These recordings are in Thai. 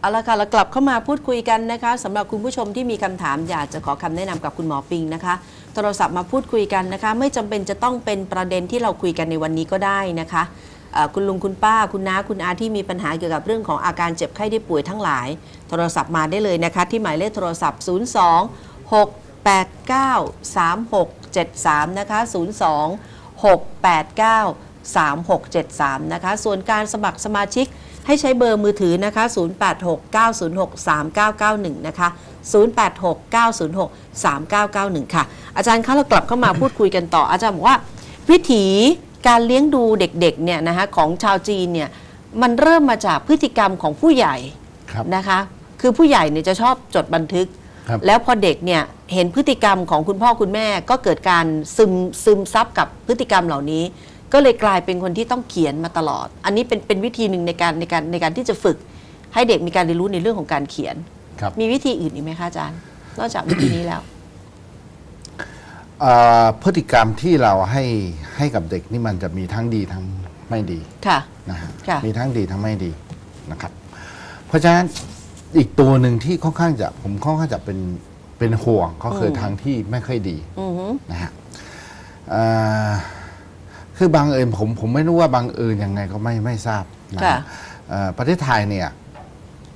เอาละค่ะเรากลับเข้ามาพูดคุยกันนะคะสำหรับคุณผู้ชมที่มีคำถามอยากจะขอคำแนะนำกับคุณหมอปิงนะคะ โทรศัพท์มาพูดคุยกันนะคะ ไม่จำเป็นจะต้องเป็นประเด็นที่เราคุยกันในวันนี้ก็ได้นะคะเอ่อคุณลุงคุณป้าคุณน้าคุณอาที่มีปัญหาเกี่ยวกับเรื่องของอาการเจ็บไข้ได้ป่วยทั้งหลาย โทรศัพท์มาได้เลยนะคะ ที่หมายเลขโทรศัพท์ 02 689 3673 นะคะ 02 689 3673 นะคะ ส่วนการสมัครสมาชิก ให้ใช้เบอร์มือถือนะคะ 0869063991 นะคะ 0869063991 ค่ะ อาจารย์คะเรากลับเข้ามาพูดคุยกันต่อ อาจารย์บอกว่า วิถีการเลี้ยงดูเด็กๆเนี่ยนะคะของชาวจีนเนี่ยมันเริ่มมาจากพฤติกรรมของผู้ใหญ่ครับนะคะ คือผู้ใหญ่เนี่ยจะชอบจดบันทึกครับแล้วพอเด็กเนี่ยเห็นพฤติกรรมของคุณพ่อคุณแม่ก็เกิดการซึมซึมซับกับพฤติกรรมเหล่านี้ ก็เลยกลายเป็นคนที่ต้องเขียนมาตลอด อันนี้เป็นเป็นวิธีหนึ่งในการในการในการที่จะฝึก ให้เด็กมีการเรียนรู้ในเรื่องของการเขียน ครับ มีวิธีอื่นอีกไหมคะอาจารย์ นอกจากวิธีนี้แล้ว เอ่อพฤติกรรมที่เราให้ให้กับเด็กนี่มันจะมีทั้งดีทั้งไม่ดีค่ะ นะฮะค่ะ มีทั้งดีทั้งไม่ดีนะครับ เพราะฉะนั้นอีกตัวหนึ่งที่ค่อนข้างจะผมค่อนข้างจะเป็นเป็นห่วงก็คืออทางที่ไม่ค่อยดีอือฮึนะฮะเอ่อ คือบางเอิญผมผมไม่รู้ว่าบางเอิญยังไงก็ไม่ไม่ทราบนะค่ะฮะเอ่อประเทศไทยเนี่ย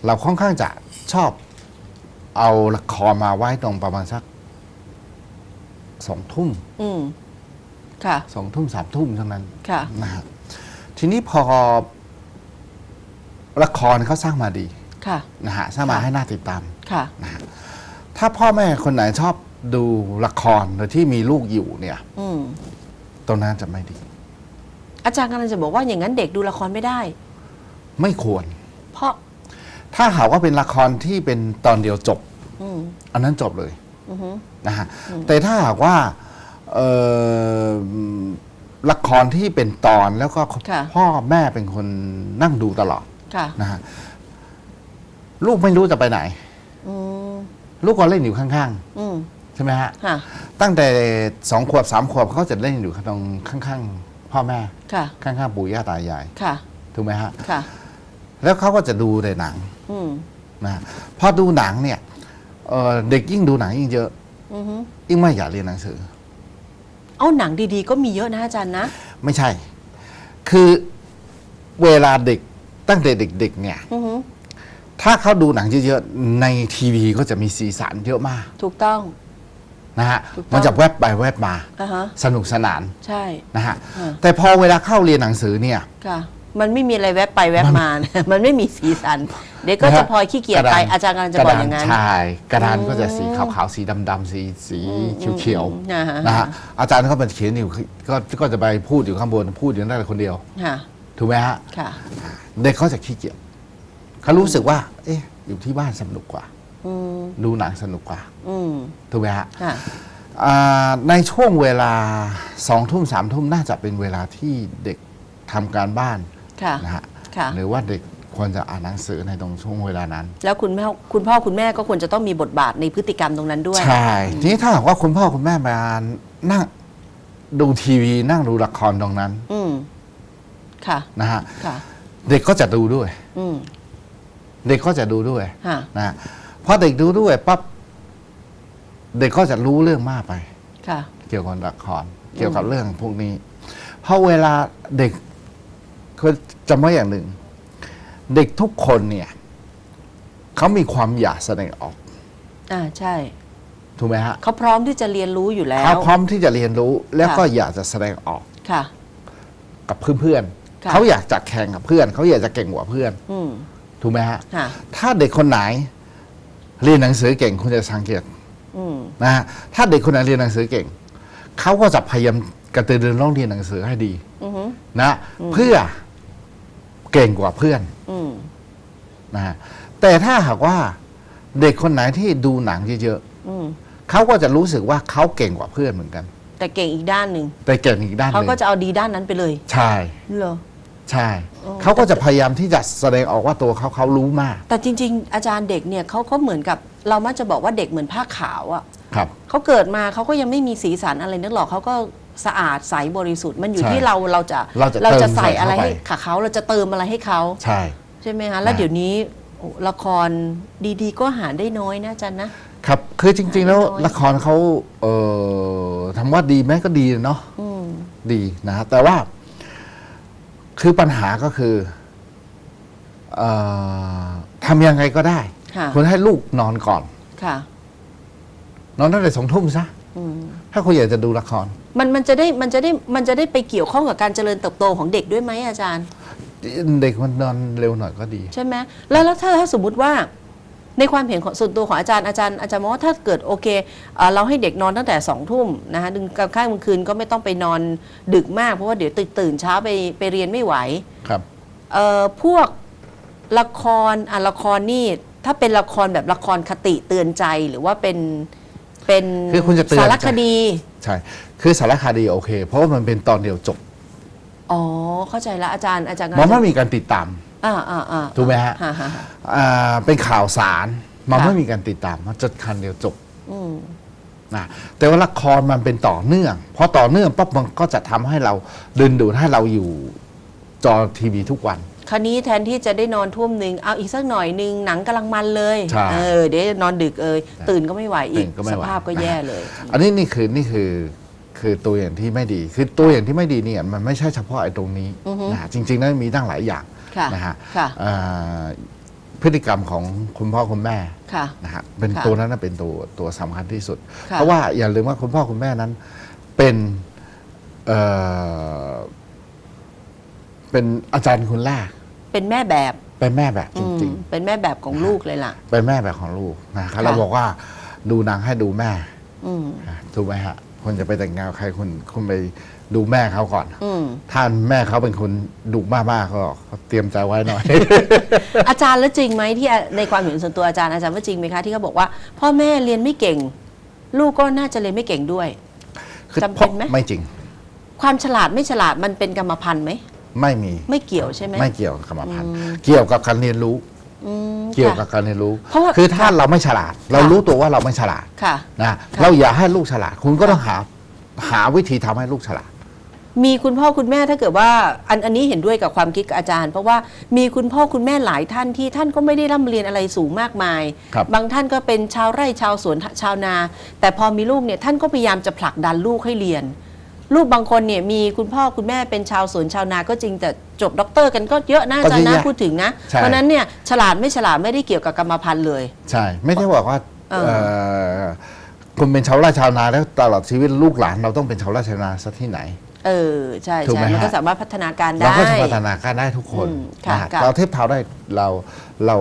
เราค่อนข้างจะชอบเอาละครมาไว้ตรงประมาณสักสองทุ่มอืมค่ะ สองทุ่มสามทุ่มเท่านั้นค่ะ นะฮะทีนี้พอละครเขาสร้างมาดีค่ะ นะฮะสร้างมาค่ะ ให้น่าติดตาม ค่ะ ถ้าพ่อแม่คนไหนชอบดูละครโดยที่มีลูกอยู่เนี่ย อืม ตรงนั้นจะไม่ดี อาจารย์กำลังจะบอกว่าอย่างนั้นเด็กดูละครไม่ได้ ไม่ควร เพราะถ้าหากว่าเป็นละครที่เป็นตอนเดียวจบ อืมอันนั้นจบเลยอือฮึ นะฮะแต่ถ้าหากว่าเอ่อละครที่เป็นตอนแล้วก็ค่ะ พ่อแม่เป็นคนนั่งดูตลอดค่ะ นะฮะลูกไม่รู้จะไปไหน อืมลูกก็เล่นอยู่ข้างอืมๆใช่ไหมฮะ ค่ะ ตั้งแต่สองขวบสามขวบเขาจะเล่นอยู่ตรงข้างๆ พ่อแม่ค่ะ ข้างๆปู่ย่าตายายค่ะ ถูกไหมฮะ ค่ะ แล้วเขาก็จะดูในหนังอืมนะฮะพอดูหนังเนี่ยเอ่อเด็กยิ่งดูหนังยิ่งเยอะ อือฮึยิ่งไม่อยากเรียนหนังสือ เอาหนังดีๆ ก็มีเยอะนะอาจารย์นะ ไม่ใช่ คือเวลาเด็กตั้งแต่เด็กๆเนี่ย อือฮึถ้าเขาดูหนังเยอะๆในทีวีก็จะมีสีสันเยอะมาก ถูกต้อง นะฮะถูกต้องมันจะแวบไปแวบมาอะฮะ สนุกสนานใช่ นะฮะอ่า แต่พอเวลาเข้าเรียนหนังสือเนี่ย ค่ะ มันไม่มีอะไรแวบไปแวบมานะ มันไม่มีสีสัน เด็กก็นะจะฮะพลอยขี้เกียจกระไปดานอาจารย์กำลังจะบอกอย่างนั้นใช่กระดานก็จะสีอืมขาวๆสีดำๆสีสีเขียวอืมอ่าฮะๆนะฮะ อาจารย์ก็เป็นเขียนอยู่ก็ก็จะไปพูดอยู่ข้างบนพูดอยู่นั่นแต่คนเดียว ค่ะ ถูกไหมฮะ ค่ะ เด็กเขาจะขี้เกียจเขารู้สึกว่า เอ๊ะ อยู่ที่บ้านสนุกกว่าอืม ดูหนังสนุกกว่าอืมถูกไหมฮะค่ะอ่าในช่วงเวลาสองทุ่มสามทุ่มน่าจะเป็นเวลาที่เด็กทำการบ้านค่ะนะฮะค่ะหรือว่าเด็กควรจะอ่านหนังสือในตรงช่วงเวลานั้น แล้วคุณแม่คุณพ่อคุณแม่ก็ควรจะต้องมีบทบาทในพฤติกรรมตรงนั้นด้วย ใช่ทีนี้ถ้าหากว่าคุณพ่อคุณแม่มานั่งดูทีวีนั่งดูละครตรงนั้น อืมค่ะนะฮะค่ะเด็กก็จะดูด้วย อืมเด็กก็จะดูด้วยค่ะนะฮะ พอเด็กดูด้วยปั๊บเด็กก็จะรู้เรื่องมากไป ค่ะ เกี่ยวกับละครเกี่ยวกับเรื่องพวกนี้ เพราะเวลาเด็กเขาจำไว้อย่างหนึ่ง เด็กทุกคนเนี่ยเขามีความอยากแสดงออกอ่าใช่ ถูกไหมฮะเขาพร้อมที่จะเรียนรู้อยู่แล้ว เขาพร้อมที่จะเรียนรู้แล้วก็ค่ะอยากจะแสดงออกค่ะ กับเพื่อนค่ะๆเขาอยากจะแข่งกับเพื่อน เขาอยากจะเก่งกว่าเพื่อน อืมถูกไหมฮะ ค่ะ ถ้าเด็กคนไหน เรียนหนังสือเก่งคุณจะสังเกตอืมนะฮะถ้าเด็กคนไหนเรียนหนังสือเก่งเขาก็จะพยายามกระตือรือร้นเรียนหนังสือให้ดีอือฮึนะเพื่อเก่งกว่าเพื่อนอืมนะฮะแต่ถ้าหากว่าเด็กคนไหนที่ดูหนังเยอะอืมๆเขาก็จะรู้สึกว่าเขาเก่งกว่าเพื่อนเหมือนกัน แต่เก่งอีกด้านหนึ่งแต่เก่งอีกด้านหเขานึ่งก็จะเอาดีด้านนั้นไปเลย ใช่เหรอ ใช่อ๋อเขาก็จะพยายามที่จะแสดงออกว่าตัวเขาเขารู้มาก แต่จริง ๆ อาจารย์เด็กเนี่ยเขาเขาเหมือนกับเรามักจะบอกว่าเด็กเหมือนผ้าขาวอะ่ะครับ เขาเกิดมาเขาก็ยังไม่มีสีสันอะไรนักหรอกเขาก็สะอาดใสบริสุทธิ์มันอยู่ใช่ที่เราเราจะเราจะเติมใส่อะไรใส่เข้าไป ให้กับเขาเราจะเติมอะไรให้เขาใช่ ใช่ไหมคะแล้วนะเดี๋ยวนี้โโอ้ละครดีๆ ก็หาได้น้อยนะอาจารย์นะ ครับ คือจริง ๆ แล้วน้อยละครเขาเอ่อทำว่าดีไหมก็ดีเนาะ อืม ดีนะฮะแต่ว่า คือปัญหาก็คือเออทำยังไงก็ได้ค่ะคุณให้ลูกนอนก่อน ค่ะนอนตั้งแต่สองทุ่มซะอืมถ้าคุณอยากจะดูละคร มันมันจะได้มันจะได้มันจะได้ไปเกี่ยวข้องกับการเจริญเติบโตของเด็กด้วยไหมอาจารย์ เด็กมันนอนเร็วหน่อยก็ดี ใช่ไหมแล้วแล้วถ้าถ้าสมมุติว่า ในความเห็นของส่วนตัวของอาจารย์อาจารย์อาจารย์มองว่าถ้าเกิดโอเคเอ่อเราให้เด็กนอนตั้งแต่สองทุ่มนะคะดึงกลางค่ำกลางคืนก็ไม่ต้องไปนอนดึกมากเพราะว่าเดี๋ยวตื่นตื่นเช้าไปไปเรียนไม่ไหวครับเอ่อพวกละครอะละครนี่ถ้าเป็นละครแบบละครคติเตือนใจหรือว่าเป็นเป็นคือคุณจะเตือนสารคดีใช่คือสารคดีโอเค เพราะว่ามันเป็นตอนเดียวจบอ๋อเข้าใจแล้วอาจารย์อาจารย์มันไม่มีการติดตาม อ่าอ่าอ่าถูกไหมฮะฮ่าฮ่าฮ่าอ่าเป็นข่าวสารมันค่ะไม่มีการติดตามมันจะคันเดียวจบอืมนะแต่ว่าละครมันเป็นต่อเนื่องพอต่อเนื่องปั๊บมันก็จะทำให้เราดึงดูดให้เราอยู่จอทีวีทุกวันคราวนี้แทนที่จะได้นอนทุ่มหนึ่งเอาอีกสักหน่อยหนึ่งหนังกำลังมันเลยใช่เออเดี๋ยวนอนดึกเอยตื่นก็ไม่ไหวอีตื่กนก็ไม่สไหวภาพก็แย่เลย อันนี้นี่คือนี่คือคือตัวอย่างที่ไม่ดี คือตัวอย่างที่ไม่ดีเนี่ยมันไม่ใช่เฉพาะไอ้ตรงนี้อือฮึนะฮะจริงๆแล้วมีตั้งหลายอย่างค่ะ นะฮะค่ะอ่าพฤติกรรมของคุณพ่อคุณแม่ค่ะ นะฮะเป็นค่ะตัวนั้นนะเป็นตัวตัวสำคัญที่สุด ค่ะ เพราะว่าอย่าลืมว่าคุณพ่อคุณแม่นั้นเป็นเอ่อเป็นอาจารย์คนแรกเป็นแม่แบบเป็นแม่แบบจอืมริงเป็นแม่แบบของลูกเลยล่ะๆเป็นแม่แบบของลูกนะครับค่ะเราบอกว่าดูหนังให้ดูแม่อืม นะถูกไหมฮะคนจะไปแต่งงานกับใครคุณคุณไป ดูแม่เขาก่อนอืมถ้าแม่เขาเป็นคนดุมากๆก็ก็เตรียมใจไว้หน่อย อาจารย์แล้วจริงไหมที่ในความเห็นส่วนตัวอาจารย์อาจารย์ว่าจริงไหมคะที่เขาบอกว่า พ่อแม่เรียนไม่เก่ง ลูกก็น่าจะเรียนไม่เก่งด้วยคือจำเป็นไหมไม่จริง ความฉลาดไม่ฉลาดมันเป็นกรรมพันธุ์ไหมไม่มีไม่เกี่ยวใช่ไหมไม่เกี่ยวกับกรรมพันธุ์อืมเกี่ยวกับการเรียนรู้อืมเกี่ยวกับค่ะการเรียนรู้เพราะว่าคือถ้าเราไม่ฉลาด เรารู้ตัวว่าเราไม่ฉลาดค่ะนะค่ะเราอย่าให้ลูกฉลาด คุณก็ต้องหาหาวิธีทำให้ลูกฉลาด มีคุณพ่อคุณแม่ถ้าเกิดว่าอันอันนี้เห็นด้วยกับความคิดกับอาจารย์ เพราะว่ามีคุณพ่อคุณแม่หลายท่านที่ท่านก็ไม่ได้ร่ำเรียนอะไรสูงมากมายครับงท่านก็เป็นชาวไร่ชาวสวนชาวนา แต่พอมีลูกเนี่ยท่านก็พยายามจะผลักดันลูกให้เรียน ลูกบางคนเนี่ยมีคุณพ่อคุณแม่เป็นชาวสวนชาวนาก็จริงแต่จบด็อกเตอร์กันก็เยอะนะอาจารย์ก็เยนะอะแยะพูดถึงนะใช่เพราะฉะนั้นเนี่ยฉลาดไม่ฉลาดไม่ได้เกี่ยวกับกรรมพันธุ์เลย ใช่ ไม่ใช่บอกว่าเออเอ่อคุณเป็นชาวไร่ชาวนาแล้วตลอดชีวิตลูกหลานเราต้องเป็นชาวไร่ชาวนาซะที่ไหน เออใช่ถูกใช่ไหมมันก็ฮะ สามารถพัฒนาการได้ เราก็จะพัฒนาการได้ทุกคนอืมค่ะนะฮะค่ะ เราเทียบเท่าได้เราเรา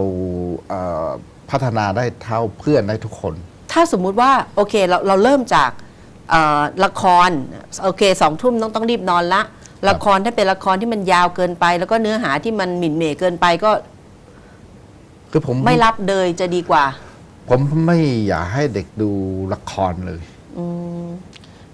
เอ่อพัฒนาได้เท่าเพื่อนได้ทุกคน ถ้าสมมุติว่าโอเคเราเราเริ่มจากเอ่อละครโอเคสองทุ่มต้องต้องรีบนอนละ ละครถ้าเป็นละครที่มันยาวเกินไป แล้วก็เนื้อหาที่มันหมิ่นเหม่เกินไปก็คือผมไม่รับเลยจะดีกว่า ผมไม่อยากให้เด็กดูละครเลย อืม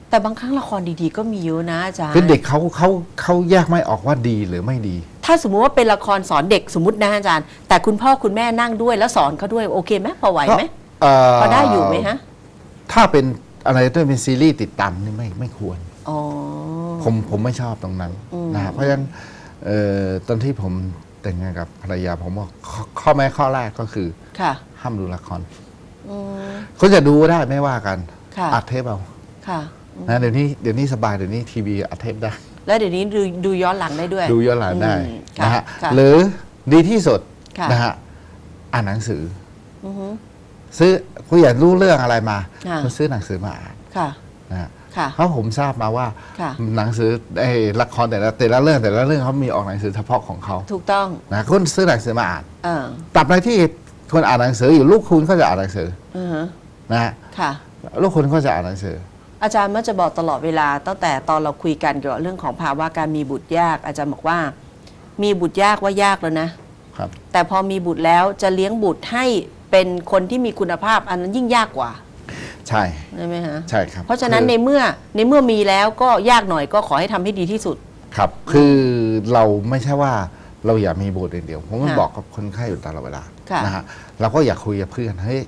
แต่บางครั้งละครดีๆ ก็มีเยอะนะอาจารย์ คือเด็กเขาเขาเขาแยกไม่ออกว่าดีหรือไม่ดี ถ้าสมมุติว่าเป็นละครสอนเด็กสมมตินะอาจารย์ แต่คุณพ่อคุณแม่นั่งด้วยแล้วสอนเขาด้วยโอเคไหมพอไหวไหมเอ่อพอได้อยู่ไหมฮะ ถ้าเป็นอะไรที่เป็นซีรีส์ติดตามนี่ไม่ไม่ควรอ๋อผมผมไม่ชอบตรงนั้นอืมนะฮะเพราะฉะนั้นเอ่อตอนที่ผมแต่งงานกับภรรยาผมว่าข้อข้อแม้ข้อแรกก็คือค่ะ ห้ามดูละครอืมคุณจะดูได้ไม่ว่ากันค่ะอัดเทปเอาค่ะ นะเดี๋ยวนี้เดี๋ยวนี้สบายเดี๋ยวนี้ทีวีอัดเทปได้ แล้วเดี๋ยวนี้ดูดูย้อนหลังได้ด้วย ดูย้อนหลังได้อืมค่ะนะฮะค่ะ หรือดีที่สุดค่ะ นะฮะอ่านหนังสือ อือฮึ ซื้อคุณอยากรู้เรื่องอะไรมาค่ะคุณซื้อหนังสือมาอ่านค่ะ นะฮะค่ะ เพราะผมทราบมาว่าค่ะ หนังสือไอ้ละครแต่ละแต่ละเรื่องแต่ละเรื่องเขามีออกหนังสือเฉพาะของเขาถูกต้องนะคุณซื้อหนังสือมาอ่านเออตราบใดที่คุณอ่านหนังสืออยู่ลูกคุณก็จะอ่านหนังสืออือฮะนะฮะค่ะ ลูกคุณก็จะอ่านหนังสือ อาจารย์มักจะบอกตลอดเวลา ตั้งแต่ตอนเราคุยกันเกี่ยวกับเรื่องของภาวะการมีบุตรยาก อาจารย์บอกว่า มีบุตรยากว่ายากแล้วนะครับ แต่พอมีบุตรแล้วจะเลี้ยงบุตรให้เป็นคนที่มีคุณภาพ อันนั้นยิ่งยากกว่าใช่ใช่ไหมฮะใช่ครับเพราะฉะนั้นคือในเมื่อในเมื่อมีแล้วก็ยากหน่อยก็ขอให้ทำให้ดีที่สุดครับ คือเราไม่ใช่ว่าเราอยากมีบุตรอย่างเดียวผมก็ค่ะบอกกับคนไข้อยู่ตลอดเวลาค่ะนะฮะเราก็อยากคุยกับเพื่อนเฮ้ย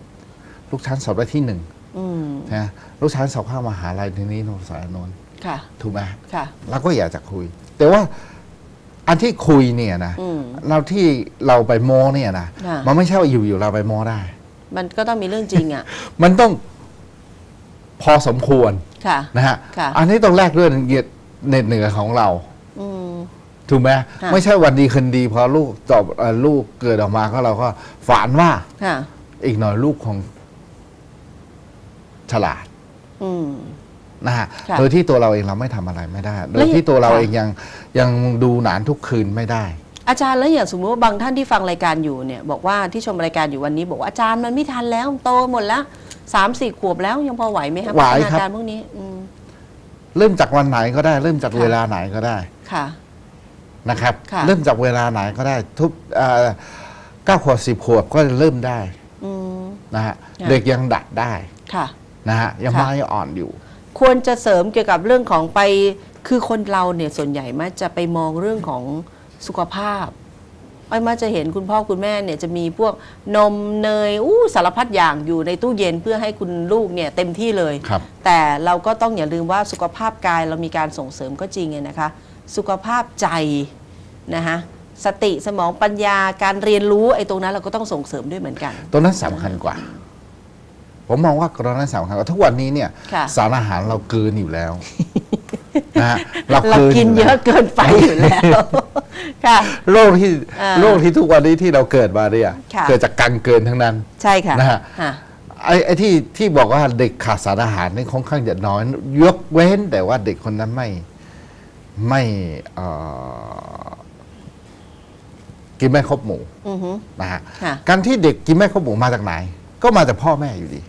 ลูกชั้นสอบได้ที่หนึ่งอืม นะลูกชั้นสอบเข้ามหาลัยทีนี้โนนสายโนนค่ะ ถูกไหมค่ะ เราก็อยากจะคุย แต่ว่าอันที่คุยเนี่ยนะอืม เราที่เราไปโม้เนี่ยนะค่ะ มันไม่ใช่ว่าอยู่ๆเราไปโม้ได้ มันก็ต้องมีเรื่องจริงอะ มันต้องพอสมควรค่ะ นะฮะค่ะ อันนี้ต้องแลกด้วยเหยียดเหน็ดเหนือของเรา อืม ถูกไหมค่ะ ไม่ใช่วันดีคืนดีพอลูกจบเอ่อลูกเกิดออกมาก็เราก็ฝันว่าค่ะ อีกหน่อยลูกของ ฉลาดอืมนะฮะค่ะโดยที่ตัวเราเองเราไม่ทำอะไรไม่ได้ โดแล้ยวที่ตัวเราค่ะเองยังยังดูหนานทุกคืนไม่ได้ อาจารย์แล้วอย่างสมมติว่าบางท่านที่ฟังรายการอยู่เนี่ยบอกว่าที่ชมรายการอยู่วันนี้ บอกว่าอาจารย์มันไม่ทันแล้วโตหมดแล้วสามสี่ขวบแล้วยังพอไหวไหมครับไหวพัฒนาครับการพวกนี้อืมเริ่มจากวันไหนก็ได้ เริ่มจากค่ะเวลาไหนก็ได้ค่ะนะครับค่ะเริ่มจากเวลาไหนก็ได้ ทุกเอ่อเก้าขวบสิบขวบก็เริ่มได้อืมนะฮะค่ะเด็กยังดัดได้ค่ะ นะฮะยังค่ะไม้อ่อนอยู่ ควรจะเสริมเกี่ยวกับเรื่องของไปคือคนเราเนี่ยส่วนใหญ่มักจะไปมองเรื่องของสุขภาพไอ้มักจะเห็นคุณพ่อคุณแม่เนี่ยจะมีพวกนมเนยอู้สารพัดอย่างอยู่ในตู้เย็นเพื่อให้คุณลูกเนี่ยเต็มที่เลย ครับ แต่เราก็ต้องอย่าลืมว่าสุขภาพกายเรามีการส่งเสริมก็จริงไงนะคะ สุขภาพใจนะคะสติสมองปัญญาการเรียนรู้ไอ้ตรงนั้นเราก็ต้องส่งเสริมด้วยเหมือนกันตัวนั้นสำคัญกว่า ผมมองว่าตัวนั้นสำคัญกว่าทุกวันนี้เนี่ยค่ะสารอาหารเราเกินอยู่แล้วนะฮะเรากินเยอะเกินไปอยู่แล้วค่ะโรคที่อ่าโรคที่ทุกวันนี้ที่เราเกิดมาเนี่ยค่ะเกิดจากการเกินทั้งนั้น ใช่ค่ะนะฮะค่ะไอ้ไอ้ที่ที่บอกว่าเด็กขาดสารอาหารนี่ค่อนข้างจะน้อย ยกเว้นแต่ว่าเด็กคนนั้นไม่ไม่เอ่อกินไม่ครบหมู่อือฮึนะฮะค่ะการที่เด็กกินไม่ครบหมู่มาจากไหน ก็มาจากพ่อแม่อยู่ดี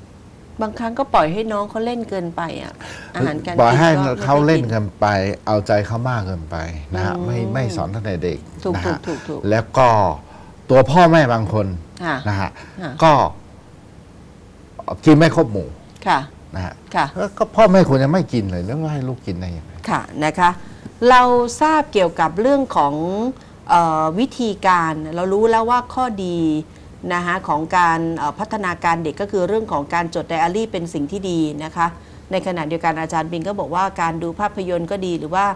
บางครั้งก็ปล่อยให้น้องเขาเล่นเกินไปอะอาหารการปล่อยให้กินก็ไม่เขาเล่นได้กิ กันไป เอาใจเขามากเกินไปนะฮะอืมไม่ไม่สอนตั้งแต่เด็กถูกนะถูฮะกถูกถูกแล้วก็ตัวพ่อแม่บางคนค่ะนะฮะค่ะ ก็กินไม่ครบหมู่ค่ะ นะฮะค่ะ แล้วก็พ่อแม่ควรจะไม่กินเลยแล้วให้ลูกกินได้ยังไง ค่ะนะคะเราทราบเกี่ยวกับเรื่องของเออวิธีการเรารู้แล้วว่าข้อดี นะคะของการพัฒนาการเด็กก็คือเรื่องของการจดไดอารี่เป็นสิ่งที่ดีนะคะในขณะเดียวกันอาจารย์ปิงก็บอกว่าการดูภาพยนตร์ก็ดีหรือว่า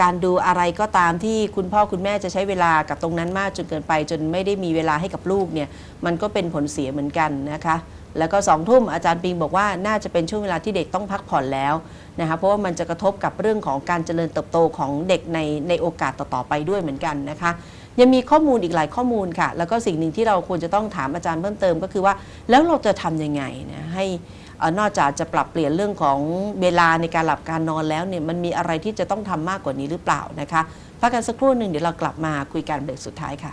การดูอะไรก็ตามที่คุณพ่อคุณแม่จะใช้เวลากับตรงนั้นมากจนเกินไป จนไม่ได้มีเวลาให้กับลูกเนี่ยมันก็เป็นผลเสียเหมือนกันนะคะแล้วก็สองทุ่มอาจารย์ปิงบอกว่าน่าจะเป็นช่วงเวลาที่เด็กต้องพักผ่อนแล้วนะคะเพราะว่ามันจะกระทบกับเรื่องของการเจริญเติบโตของเด็กในในโอกาสต่อๆไปด้วยเหมือนกันนะคะ ยังมีข้อมูลอีกหลายข้อมูลค่ะ แล้วก็สิ่งหนึ่งที่เราควรจะต้องถามอาจารย์เพิ่มเติมก็คือว่าแล้วเราจะทํำยังไงนะให้นอกจากจะปรับเปลี่ยนเรื่องของเวลาในการหลับการนอนแล้วเนี่ยมันมีอะไรที่จะต้องทำมากกว่านี้หรือเปล่านะคะพักกันสักครู่หนึ่งเดี๋ยวเรากลับมาคุยกันเบรกสุดท้ายค่ะ